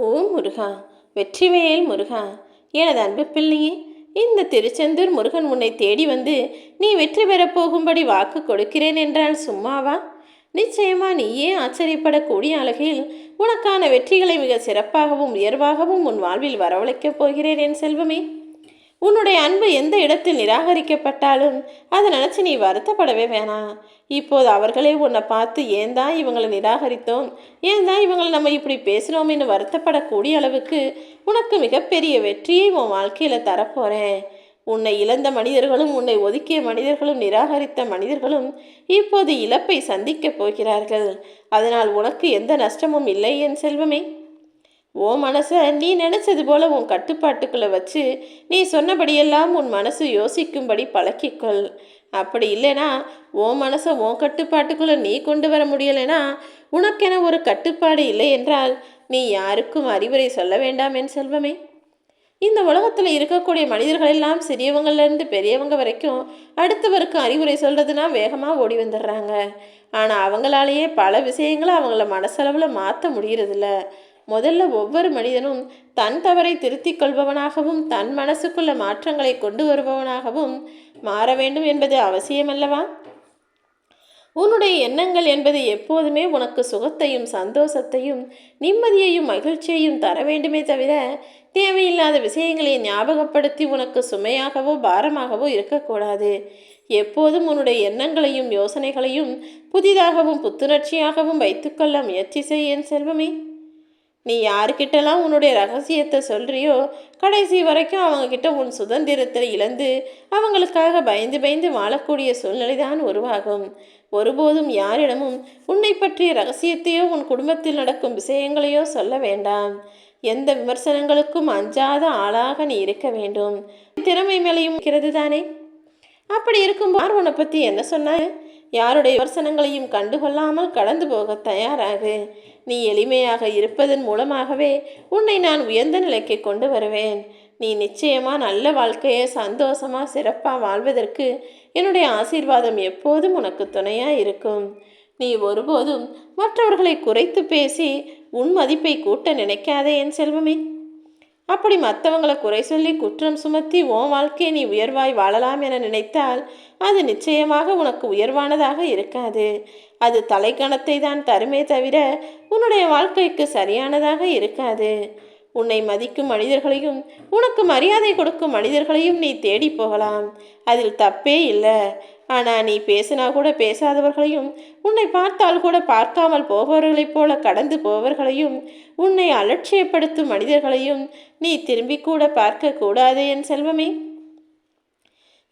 ஓ முருகா வெற்றிவேல் முருகா எனது அன்பு பிள்ளையே இந்த திருச்செந்தூர் முருகன் உன்னை தேடி வந்து நீ வெற்றி பெறப் போகும்படி வாக்கு கொடுக்கிறேன் என்றால் சும்மாவா? நிச்சயமா நீயே ஆச்சரியப்படக்கூடிய அளவில் உனக்கான வெற்றிகளை மிக சிறப்பாகவும் உயர்வாகவும் உன் வாழ்வில் வரவழைக்கப் போகிறேன் என் செல்வமே. உன்னுடைய அன்பு எந்த இடத்தில் நிராகரிக்கப்பட்டாலும் அதை நினச்சி நீ வருத்தப்படவே வேணாம். இப்போது அவர்களே உன்னை பார்த்து ஏன் தான் இவங்களை நிராகரித்தோம்? ஏன் தான் இவங்களை நம்ம இப்படி பேசுகிறோம்னு வருத்தப்படக்கூடிய அளவுக்கு உனக்கு மிகப்பெரிய வெற்றியை உன் வாழ்க்கையில் தரப்போகிறேன் உன்னை இழந்த மனிதர்களும் உன்னை ஒதுக்கிய மனிதர்களும் நிராகரித்த மனிதர்களும் இப்போது இழப்பை சந்திக்கப் போகிறார்கள். அதனால் உனக்கு எந்த நஷ்டமும் இல்லை என் செல்வமே. ஓ மனசை நீ நினச்சது போல உன் கட்டுப்பாட்டுக்குள்ளே வச்சு நீ சொன்னபடியெல்லாம் உன் மனசு யோசிக்கும்படி பழக்கிக்கொள். அப்படி இல்லைனா ஓ மனசை உன் கட்டுப்பாட்டுக்குள்ளே நீ கொண்டு வர முடியலைனா உனக்கென ஒரு கட்டுப்பாடு இல்லை என்றால் நீ யாருக்கும் அறிவுரை சொல்ல வேண்டாம் என் செல்வமே. இந்த உலகத்தில் இருக்கக்கூடிய மனிதர்கள் எல்லாம் சிறியவங்கள்லேருந்து பெரியவங்க வரைக்கும் அடுத்தவருக்கு அறிவுரை சொல்கிறதுனா வேகமாக ஓடி வந்துடுறாங்க. ஆனால் அவங்களாலேயே பல விஷயங்களை அவங்கள மனசளவில் மாற்ற முடியறதில்ல. முதல்ல ஒவ்வொரு மனிதனும் தன் தவறை திருத்திக் கொள்பவனாகவும் தன் மனசுக்குள்ள மாற்றங்களை கொண்டு வருபவனாகவும் மாற வேண்டும் என்பது அவசியமல்லவா? உன்னுடைய எண்ணங்கள் என்பது எப்போதுமே உனக்கு சுகத்தையும் சந்தோஷத்தையும் நிம்மதியையும் மகிழ்ச்சியையும் தர வேண்டுமே தவிர தேவையில்லாத விஷயங்களை ஞாபகப்படுத்தி உனக்கு சுமையாகவோ பாரமாகவோ இருக்கக்கூடாது. எப்போதும் உன்னுடைய எண்ணங்களையும் யோசனைகளையும் புதிதாகவும் புத்துணர்ச்சியாகவும் வைத்துக்கொள்ள முயற்சி செய் என் செல்வமே. நீ யாருக்கிட்டலாம் உன்னுடைய ரகசியத்தை சொல்கிறியோ கடைசி வரைக்கும் அவங்கக்கிட்ட உன் சுதந்திரத்தை இழந்து அவங்களுக்காக பயந்து பயந்து வாழக்கூடிய சூழ்நிலை தான் உருவாகும். ஒருபோதும் யாரிடமும் உன்னை பற்றிய ரகசியத்தையோ உன் குடும்பத்தில் நடக்கும் விஷயங்களையோ சொல்ல வேண்டாம். எந்த விமர்சனங்களுக்கும் அஞ்சாத ஆளாக நீ இருக்க வேண்டும். திறமை மேலையும் இருக்கிறது தானே? அப்படி இருக்கும்போது உன்னை பற்றி என்ன சொன்ன யாருடைய விமர்சனங்களையும் கண்டுகொள்ளாமல் கடந்து போக தயாராகு. நீ எளிமையாக இருப்பதன் மூலமாகவே உன்னை நான் உயர்ந்த நிலைக்கு கொண்டு வருவேன். நீ நிச்சயமா நல்ல வாழ்க்கையை சந்தோஷமா சிறப்பாக வாழ்வதற்கு என்னுடைய ஆசீர்வாதம் எப்போதும் உனக்கு துணையாக இருக்கும். நீ ஒருபோதும் மற்றவர்களை குறைத்து பேசி உன் மதிப்பை கூட்ட நினைக்காதே என் செல்வமே. அப்படி மற்றவங்களை குறை சொல்லி குற்றம் சுமத்தி உன் வாழ்க்கையை நீ உயர்வாய் வாழலாம் என நினைத்தால் அது நிச்சயமாக உனக்கு உயர்வானதாக இருக்காது. அது தலைக்கணத்தை தான் தருமே தவிர உன்னுடைய வாழ்க்கைக்கு சரியானதாக இருக்காது. உன்னை மதிக்கும் மனிதர்களையும் உனக்கு மரியாதை கொடுக்கும் மனிதர்களையும் நீ தேடி போகலாம். அதில் தப்பே இல்லை. ஆனால் நீ பேசினா கூட பேசாதவர்களையும் உன்னை பார்த்தால் கூட பார்க்காமல் போபவர்களைப் போல கடந்து போவர்களையும் உன்னை அலட்சியப்படுத்தும் மனிதர்களையும் நீ திரும்பி கூட பார்க்க கூடாது என் செல்வமே.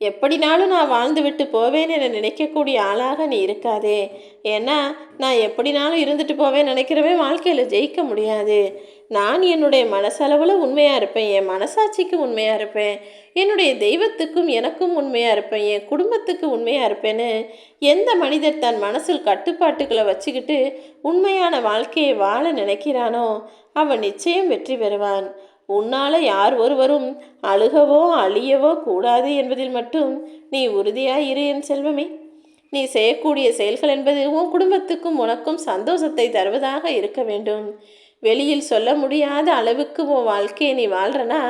எப்படினாலும் நான் வாழ்ந்து விட்டு போவேன் என நினைக்கக்கூடிய ஆளாக நீ இருக்காதே. ஏன்னா நான் எப்படினாலும் இருந்துட்டு போவேன் நினைக்கிறவன் வாழ்க்கையில் ஜெயிக்க முடியாது. நான் என்னுடைய மனசளவில் உண்மையாக இருப்பேன் என் மனசாட்சிக்கு உண்மையாக இருப்பேன் என்னுடைய தெய்வத்துக்கும் எனக்கும் உண்மையாக இருப்பேன் என் குடும்பத்துக்கு உண்மையாக இருப்பேன்னு எந்த மனிதர் தன் மனசில் கட்டுப்பாட்டுகளை வச்சுக்கிட்டு உண்மையான வாழ்க்கையை வாழ நினைக்கிறானோ அவன் நிச்சயம் வெற்றி பெறுவான். உன்னால் யார் ஒருவரும் அழுகவோ அழியவோ கூடாது என்பதில் மட்டும் நீ உறுதியாக இரு என் செல்வமே. நீ செய்யக்கூடிய செயல்கள் என்பது உன் குடும்பத்துக்கும் உனக்கும் சந்தோஷத்தை தருவதாக இருக்க வேண்டும். வெளியில் சொல்ல முடியாத அளவுக்கு உன் வாழ்க்கையை நீ வாழ்றனா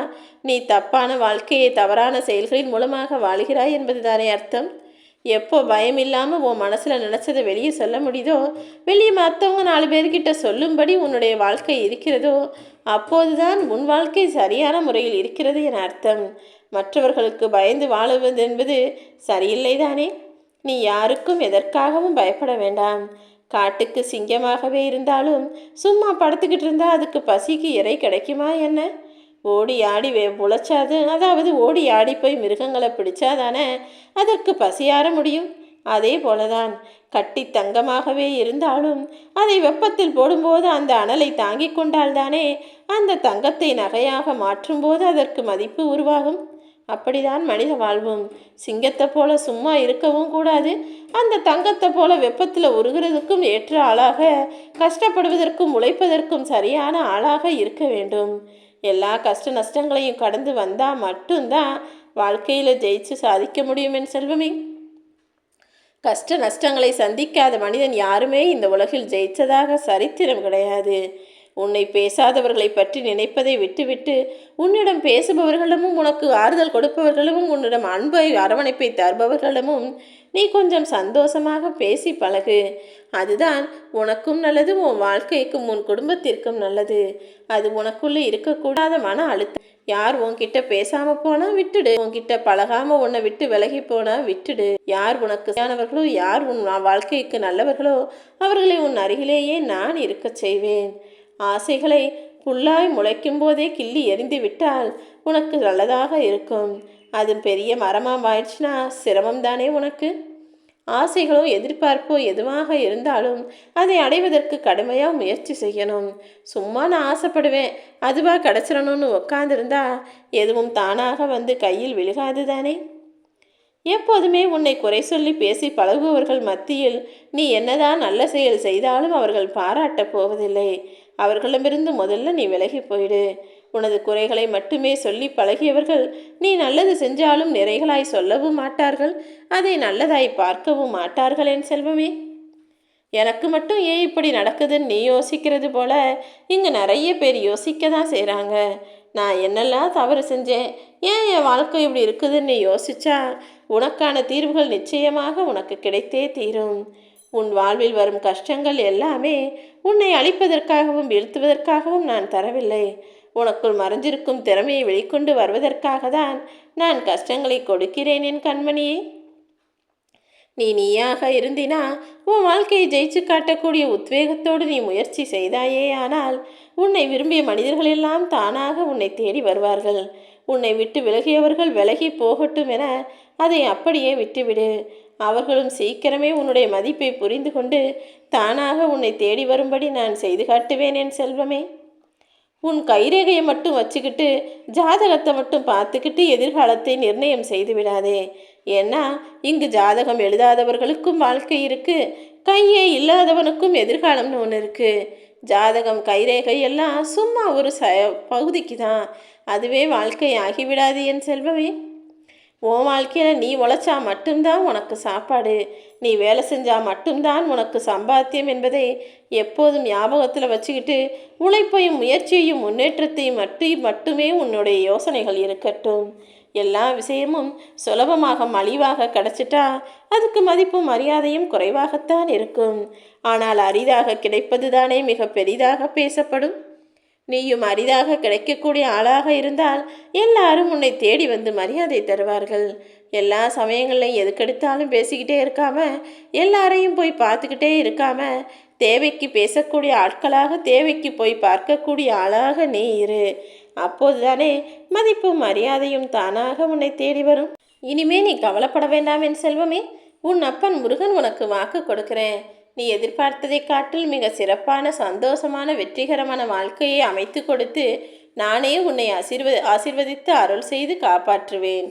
நீ தப்பான வாழ்க்கையை தவறான செயல்களின் மூலமாக வாழ்கிறாய் என்பது தானே அர்த்தம். எப்போ பயம் இல்லாமல் உன் மனசில் நினச்சதை வெளியே சொல்ல முடியுதோ வெளியே மற்றவங்க நாலு பேர்கிட்ட சொல்லும்படி உன்னுடைய வாழ்க்கை இருக்கிறதோ அப்போதுதான் உன் வாழ்க்கை சரியான முறையில் இருக்கிறது என அர்த்தம். மற்றவர்களுக்கு பயந்து வாழுவது என்பது சரியில்லை தானே நீ யாருக்கும் எதற்காகவும் பயப்பட வேண்டாம். காட்டுக்கு சிங்கமாகவே இருந்தாலும் சும்மா படுத்துக்கிட்டு இருந்தால் அதுக்கு பசிக்கு இறை கிடைக்குமா என்ன? ஓடி ஆடி வே முளைச்சாது. அதாவது ஓடி ஆடி போய் மிருகங்களை பிடிச்சாதானே அதற்கு பசியார முடியும். அதே போலதான் கட்டி தங்கமாகவே இருந்தாலும் அதை வெப்பத்தில் போடும்போது அந்த அனலை தாங்கிக் கொண்டால்தானே அந்த தங்கத்தை நகையாக மாற்றும்போது அதற்கு மதிப்பு உருவாகும். அப்படிதான் மனித வாழ்வும். சிங்கத்தை போல சும்மா இருக்கவும் கூடாது. அந்த தங்கத்தை போல வெப்பத்தில் உருகிறதுக்கும் ஏற்ற ஆளாக கஷ்டப்படுவதற்கும் உழைப்பதற்கும் சரியான ஆளாக இருக்க வேண்டும். எல்லா கஷ்ட நஷ்டங்களையும் கடந்து வந்தால் மட்டும்தான் வாழ்க்கையில் ஜெயிச்சு சாதிக்க முடியும் என் செல்வமே. கஷ்ட நஷ்டங்களை சந்திக்காத மனிதன் யாருமே இந்த உலகில் ஜெயித்ததாக சரித்திரம் கிடையாது. உன்னை பேசாதவர்களை பற்றி நினைப்பதை விட்டுவிட்டு உன்னிடம் பேசுபவர்களிடமும் உனக்கு ஆறுதல் கொடுப்பவர்களிடமும் உன்னிடம் அன்பை அரவணைப்பை தருபவர்களிடமும் நீ கொஞ்சம் சந்தோஷமாக பேசி பழகு. அதுதான் உனக்கும் நல்லது உன் வாழ்க்கைக்கும் உன் குடும்பத்திற்கும் நல்லது. அது உனக்குள்ளே இருக்கக்கூடாத மன அழுத்தம். யார் உன்கிட்ட பேசாம போனா விட்டுடு. உன்கிட்ட பழகாம உன்னை விட்டு விலகி போனா விட்டுடு. யார் உனக்கு சரியானவர்களோ யார் உன் வாழ்க்கைக்கு நல்லவர்களோ அவர்களை உன் அருகிலேயே நான் இருக்கச் செய்வேன். ஆசைகளை புல்லாய் முளைக்கும் போதே கிள்ளி எறிந்து விட்டால் உனக்கு நல்லதாக இருக்கும். அது பெரிய மரமாக ஆயிடுச்சுன்னா சிரமம் தானே உனக்கு? ஆசைகளோ எதிர்பார்ப்போ எதுவாக இருந்தாலும் அதை அடைவதற்கு கடுமையாக முயற்சி செய்யணும். சும்மா நான் ஆசைப்படுவேன். அதுவாக கிடச்சிடணும்னு உக்காந்துருந்தா எதுவும் தானாக வந்து கையில் விழுகாது தானே? எப்போதுமே உன்னை குறை சொல்லி பேசி பழகுபவர்கள் மத்தியில் நீ என்னதான் நல்ல செயல் செய்தாலும் அவர்கள் பாராட்டப் போவதில்லை. அவர்களிடமிருந்து முதல்ல நீ விலகி போயிடு. உனது குறைகளை மட்டுமே சொல்லி பழகியவர்கள் நீ நல்லது செஞ்சாலும் நிறைகளாய் சொல்லவும் மாட்டார்கள். அதை நல்லதாய் பார்க்கவும் மாட்டார்கள் என் செல்வமே. எனக்கு மட்டும் ஏன் இப்படி நடக்குதுன்னு நீ யோசிக்கிறது போல இங்கே நிறைய பேர் யோசிக்க தான் செய்கிறாங்க நான் என்னெல்லாம் தவறு செஞ்சேன்? ஏன் என் வாழ்க்கை இப்படி இருக்குதுன்னு நீ யோசிச்சா? உனக்கான தீர்வுகள் நிச்சயமாக உனக்கு கிடைத்தே தீரும். உன் வாழ்வில் வரும் கஷ்டங்கள் எல்லாமே உன்னை அழிப்பதற்காகவும் வீழ்த்துவதற்காகவும் நான் தரவில்லை. உனக்குள் மறைஞ்சிருக்கும் திறமையை வெளிக்கொண்டு வருவதற்காக தான் நான் கஷ்டங்களை கொடுக்கிறேன் என் கண்மணியே. நீ நீயாக இருந்தினா உன் வாழ்க்கையை ஜெயிச்சு காட்டக்கூடிய உத்வேகத்தோடு நீ முயற்சி செய்தாயே. ஆனால் உன்னை விரும்பிய மனிதர்கள் எல்லாம் தானாக உன்னை தேடி வருவார்கள். உன்னை விட்டு விலகியவர்கள் விலகி போகட்டும் என அதை அப்படியே விட்டுவிடு. அவர்களும் சீக்கிரமே உன்னுடைய மதிப்பை புரிந்து கொண்டு தானாக உன்னை தேடி வரும்படி நான் செய்து காட்டுவேன் என் செல்வமே. உன் கைரேகையை மட்டும் வச்சுக்கிட்டு ஜாதகத்தை மட்டும் பார்த்துக்கிட்டு எதிர்காலத்தை நிர்ணயம் செய்து விடாதே. ஏன்னா இங்கு ஜாதகம் எழுதாதவர்களுக்கும் வாழ்க்கை இருக்கு கையே இல்லாதவனுக்கும் எதிர்காலம்னு ஒன்று இருக்கு. ஜாதகம் கைரேகை எல்லாம் சும்மா ஒரு ச பகுதிக்கு தான் அதுவே வாழ்க்கை ஆகிவிடாது என் செல்வமே. உன் வாழ்க்கையில் நீ உழைச்சா மட்டும்தான் உனக்கு சாப்பாடு. நீ வேலை செஞ்சால் மட்டும்தான் உனக்கு சம்பாத்தியம் என்பதை எப்போதும் ஞாபகத்தில் வச்சுக்கிட்டு உழைப்பையும் முயற்சியையும் முன்னேற்றத்தையும் மட்டும் மட்டுமே உன்னுடைய யோசனைகள் இருக்கட்டும். எல்லா விஷயமும் சுலபமாக மலிவாக கிடைச்சிட்டா அதுக்கு மதிப்பும் மரியாதையும் குறைவாகத்தான் இருக்கும். ஆனால் அரிதாக கிடைப்பது தானே மிக பெரிதாக பேசப்படும். நீயும் அரிதாக கிடைக்கக்கூடிய ஆளாக இருந்தால் எல்லாரும் உன்னை தேடி வந்து மரியாதை தருவார்கள். எல்லா சமயங்களிலும் எதுக்கெடுத்தாலும் பேசிக்கிட்டே இருக்காம எல்லாரையும் போய் பார்த்துக்கிட்டே இருக்காம தேவைக்கு பேசக்கூடிய ஆட்களாக தேவைக்கு போய் பார்க்கக்கூடிய ஆளாக நீ இரு. அப்போதுதானே மதிப்பும் மரியாதையும் தானாக உன்னை தேடி வரும். இனிமே நீ கவலைப்பட வேண்டாம் என் செல்வமே. உன் அப்பன் முருகன் உனக்கு வாக்கு கொடுக்கிறேன். நீ எதிர்பார்த்ததை காட்டில் மிக சிறப்பான சந்தோஷமான வெற்றிகரமான வாழ்க்கையை அமைத்து கொடுத்து நானே உன்னை ஆசிர்வ ஆசீர்வதித்து அருள் செய்து காப்பாற்றுவேன்.